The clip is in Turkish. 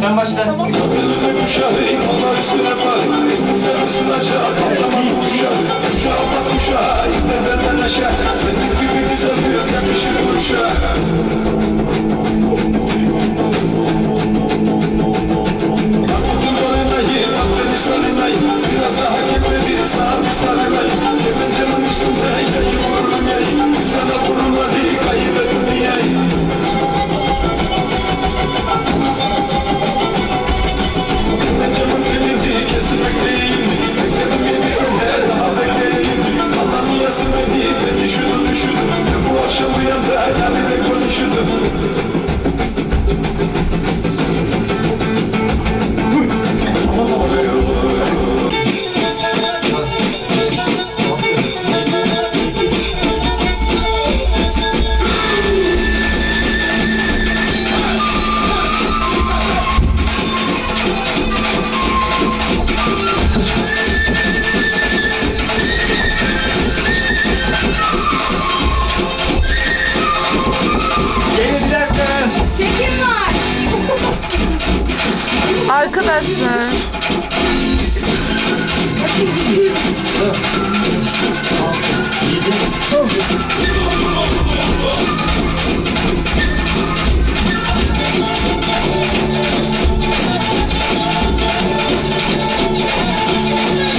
Sen başla. Gelin Arkadaşlar